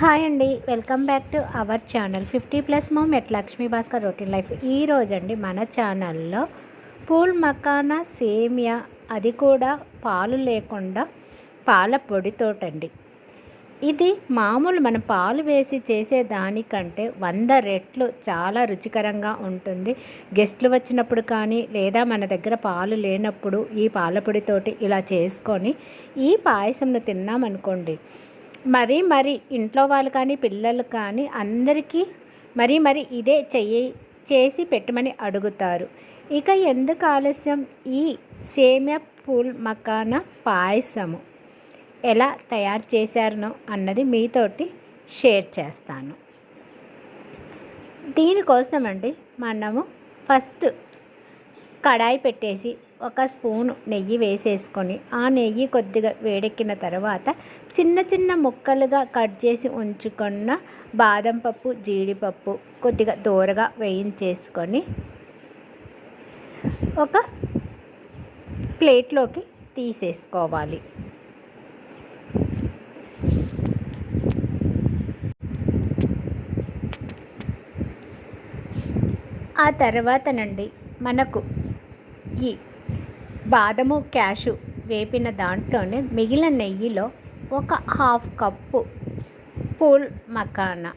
Hi అండి. Welcome back to our channel fifty plus mom at Lakshmi Bhaskar routine life. ఈ మన ఛానల్లో pool makhana సేమియా అది కూడా పాలు లేకుండా పాల పొడితోటండి ఇది మామూలు మనం పాలు వేసి చేసే దానికంటే వంద రెట్లు చాలా రుచికరంగా ఉంటుంది. గెస్ట్లు వచ్చినప్పుడు కానీ లేదా మన దగ్గర పాలు లేనప్పుడు ఈ పాలపొడితోటి ఇలా చేసుకొని ఈ పాయసంను తిన్నామనుకోండి మరీ మరి ఇంట్లో వాళ్ళు కానీ పిల్లలు కానీ అందరికీ మరీ మరి ఇదే చెయ్యి చేసి పెట్టమని అడుగుతారు. ఇక ఎందుకు ఆలస్యం? ఈ సేమ్యా పూల్ మకాన పాయసము ఎలా తయారు చేశారనో అన్నది మీతోటి షేర్ చేస్తాను. దీనికోసం అండి మనము ఫస్ట్ కడాయి పెట్టేసి ఒక స్పూను నెయ్యి వేసేసుకొని ఆ నెయ్యి కొద్దిగా వేడెక్కిన తర్వాత చిన్న చిన్న ముక్కలుగా కట్ చేసి ఉంచుకున్న బాదం పప్పు జీడిపప్పు కొద్దిగా దూరగా వేయించేసుకొని ఒక ప్లేట్లోకి తీసేసుకోవాలి. ఆ తర్వాతనండి మనకు ఈ బాదము క్యాషు వేపిన దాంట్లోనే మిగిలిన నెయ్యిలో ఒక హాఫ్ కప్పు పూల్ మకానా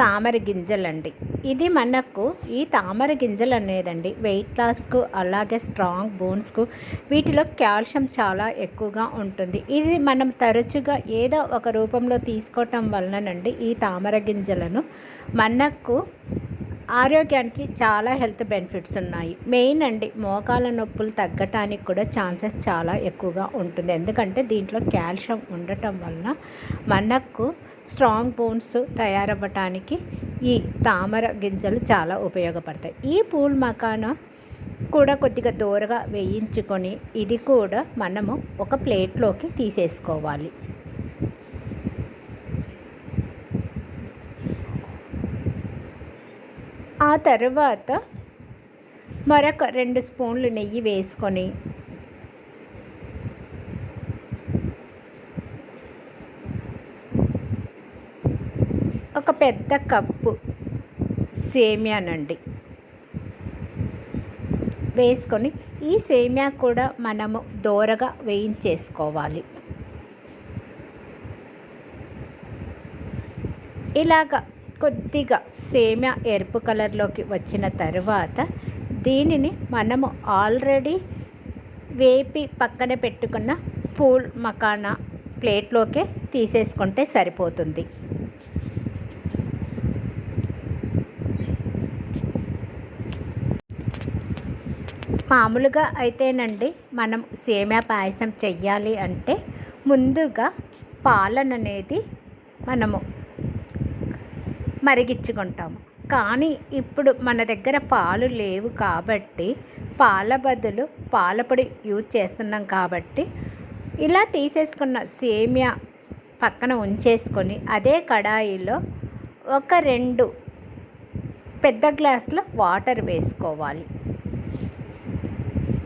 తామర గింజలండి. ఇది మనకు ఈ తామర గింజలు అనేదండి వెయిట్ లాస్కు అలాగే స్ట్రాంగ్ బోన్స్కు వీటిలో కాల్షియం చాలా ఎక్కువగా ఉంటుంది. ఇది మనం తరచుగా ఏదో ఒక రూపంలో తీసుకోవటం వలనండి ఈ తామర గింజలను మనకు ఆరోగ్యానికి చాలా హెల్త్ బెనిఫిట్స్ ఉన్నాయి. మెయిన్ అండి మోకాల నొప్పులు తగ్గటానికి కూడా ఛాన్సెస్ చాలా ఎక్కువగా ఉంటుంది. ఎందుకంటే దీంట్లో కాల్షియం ఉండటం వలన మనకు స్ట్రాంగ్ బోన్స్ తయారవ్వటానికి ఈ తామర గింజలు చాలా ఉపయోగపడతాయి. ఈ పూల్ మకాన కూడా కొద్దిగా దూరగా వేయించుకొని ఇది కూడా మనము ఒక ప్లేట్లోకి తీసేసుకోవాలి. ఆ తర్వాత మరొక రెండు స్పూన్లు నెయ్యి వేసుకొని ఒక పెద్ద కప్పు సేమ్యానండి వేసుకొని ఈ సేమ్యా కూడా మనము దోరగా వేయించేసుకోవాలి. ఇలాగ కొద్దిగా సేమ్యా ఎరుపు కలర్లోకి వచ్చిన తర్వాత దీనిని మనము ఆల్రెడీ వేపి పక్కన పెట్టుకున్న పూల్ మకానా ప్లేట్లోకే తీసేసుకుంటే సరిపోతుంది. మామూలుగా అయితేనండి మనం సేమ్యా పాయసం చెయ్యాలి అంటే ముందుగా పాలన అనేది మనము మరిగించుకుంటాము. కానీ ఇప్పుడు మన దగ్గర పాలు లేవు కాబట్టి పాల బదులు పాలపొడి యూజ్ చేస్తున్నాం కాబట్టి ఇలా తీసేసుకున్న సేమియా పక్కన ఉంచేసుకొని అదే కడాయిలో ఒక రెండు పెద్ద గ్లాసులో వాటర్ వేసుకోవాలి.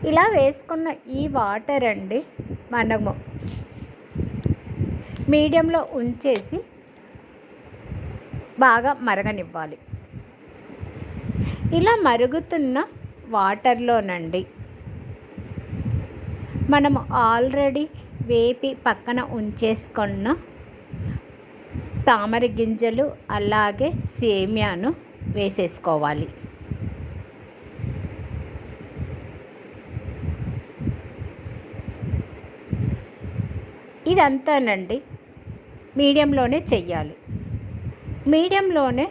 ఇలా వేసుకున్న ఈ వాటర్ అండి మనము మీడియంలో ఉంచేసి బాగా మరగనివ్వాలి. ఇలా మరుగుతున్న వాటర్లోనండి మనము ఆల్రెడీ వేపి పక్కన ఉంచేసుకున్న తామర గింజలు అలాగే సేమియాను వేసేసుకోవాలి. ఇదంతానండి మీడియంలోనే చెయ్యాలి. మీడియంలోనే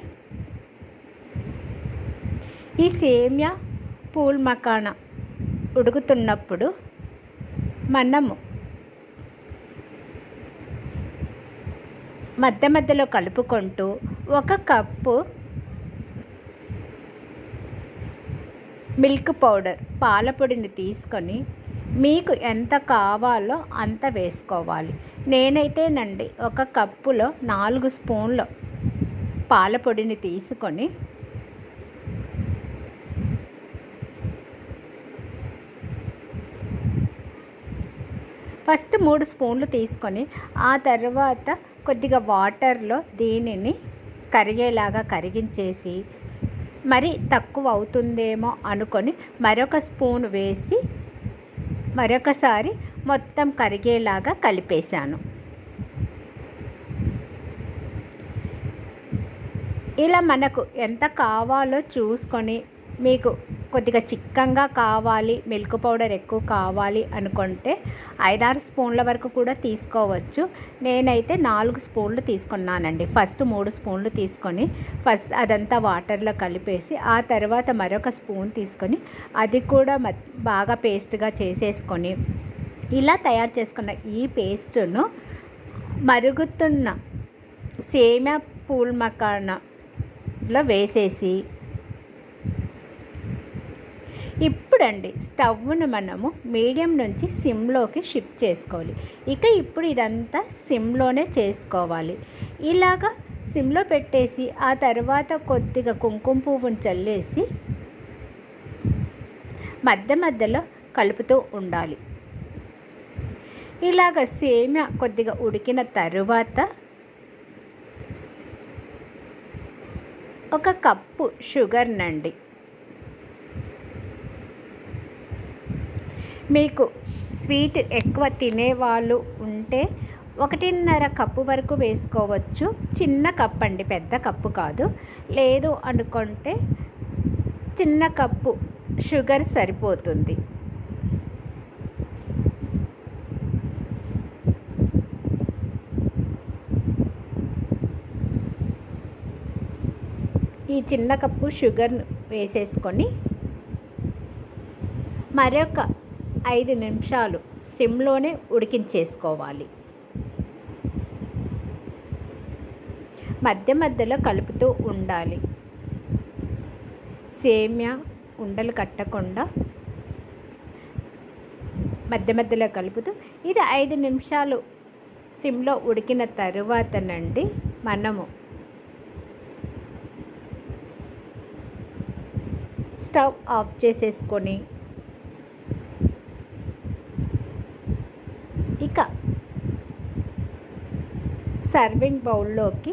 ఈ సేమ్యా పూల్ మకాన ఉడుకుతున్నప్పుడు మనము మధ్య మధ్యలో కలుపుకుంటూ ఒక కప్పు మిల్క్ పౌడర్ పాల పొడిని తీసుకొని మీకు ఎంత కావాలో అంత వేసుకోవాలి. నేనైతేనండి ఒక కప్పులో నాలుగు స్పూన్లు పాల పొడిని తీసుకొని ఫస్ట్ మూడు స్పూన్లు తీసుకొని ఆ తర్వాత కొద్దిగా వాటర్లో దీనిని కరిగేలాగా కరిగించేసి మరి తక్కువ అవుతుందేమో అనుకొని మరొక స్పూన్ వేసి మరొకసారి మొత్తం కరిగేలాగా కలిపేశాను. ఇలా మనకు ఎంత కావాలో చూసుకొని మీకు కొద్దిగా చిక్కంగా కావాలి మిల్క్ పౌడర్ ఎక్కువ కావాలి అనుకుంటే ఐదారు స్పూన్ల వరకు కూడా తీసుకోవచ్చు. నేనైతే నాలుగు స్పూన్లు తీసుకున్నానండి. ఫస్ట్ మూడు స్పూన్లు తీసుకొని ఫస్ట్ అదంతా వాటర్లో కలిపేసి ఆ తర్వాత మరొక స్పూన్ తీసుకొని అది కూడా బాగా పేస్ట్గా చేసేసుకొని ఇలా తయారు చేసుకున్న ఈ పేస్టును మరుగుతున్న సేమ్యా పూల్ మకానాలో వేసేసి ఇప్పుడండి స్టవ్ను మనము మీడియం నుంచి సిమ్లోకి షిఫ్ట్ చేసుకోవాలి. ఇక ఇప్పుడు ఇదంతా సిమ్లోనే చేసుకోవాలి. ఇలాగా సిమ్లో పెట్టేసి ఆ తర్వాత కొద్దిగా కుంకుమ పువ్వును చల్లేసి మధ్య మధ్యలో కలుపుతూ ఉండాలి. ఇలాగ సేమ్య కొద్దిగా ఉడికిన తరువాత ఒక కప్పు షుగర్నండి మీకు స్వీట్ ఎక్కువ తినేవాళ్ళు ఉంటే ఒకటిన్నర కప్పు వరకు వేసుకోవచ్చు. చిన్న కప్ అండి పెద్ద కప్పు కాదు. లేదు అనుకుంటే చిన్న కప్పు షుగర్ సరిపోతుంది. ఈ చిన్న కప్పు షుగర్ వేసేసుకొని మరొక ఐదు నిమిషాలు సిమ్లోనే ఉడికించేసుకోవాలి. మధ్య మధ్యలో కలుపుతూ ఉండాలి. సేమ్యా ఉండలు కట్టకుండా మధ్య మధ్యలో కలుపుతూ ఇది ఐదు నిమిషాలు సిమ్లో ఉడికిన తరువాతనండి మనము స్టవ్ ఆఫ్ చేసేసుకొని ఇక సర్వింగ్ బౌల్లోకి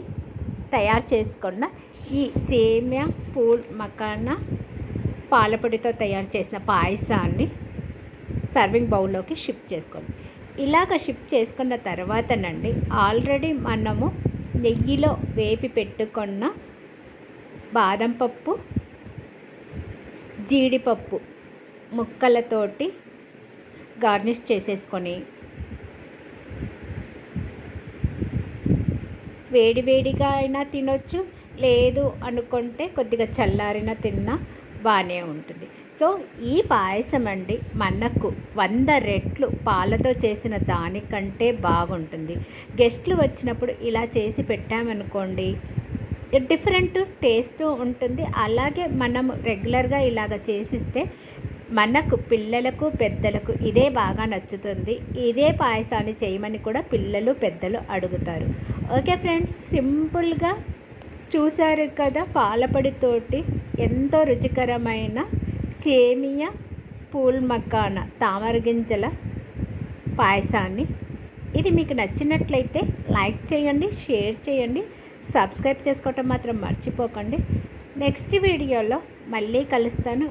తయారు చేసుకున్న ఈ సేమ్యా పూల్ మకాన పాలపొడితో తయారు చేసిన పాయసాన్ని సర్వింగ్ బౌల్లోకి షిఫ్ట్ చేసుకోండి. ఇలాగ షిఫ్ట్ చేసుకున్న తర్వాతనండి ఆల్రెడీ మనము నెయ్యిలో వేపి పెట్టుకున్న బాదం పప్పు జీడిపప్పు ముక్కలతోటి గార్నిష్ చేసేసుకొని వేడివేడిగా అయినా తినొచ్చు లేదు అనుకుంటే కొద్దిగా చల్లారిన తిన్నా బాగానే ఉంటుంది. సో ఈ పాయసం అండి మనకు వంద రెట్లు పాలతో చేసిన దానికంటే బాగుంటుంది. గెస్ట్లు వచ్చినప్పుడు ఇలా చేసి పెట్టామనుకోండి డిఫరెంట్ టేస్ట్ ఉంటుంది. అలాగే మనం రెగ్యులర్గా ఇలాగ చేసిస్తే మనకు పిల్లలకు పెద్దలకు ఇదే బాగా నచ్చుతుంది. ఇదే పాయసాన్ని చేయమని కూడా పిల్లలు పెద్దలు అడుగుతారు. ఓకే ఫ్రెండ్స్ సింపుల్గా చూసారు కదా పాలపొడితోటి ఎంతో రుచికరమైన సేమియా పూల్ మక్కాన తామర గింజల పాయసాన్ని. ఇది మీకు నచ్చినట్లయితే లైక్ చేయండి షేర్ చేయండి. సబ్స్క్రైబ్ చేసుకోవటం మాత్రం మర్చిపోకండి. నెక్స్ట్ వీడియోలో మళ్ళీ కలుస్తాను.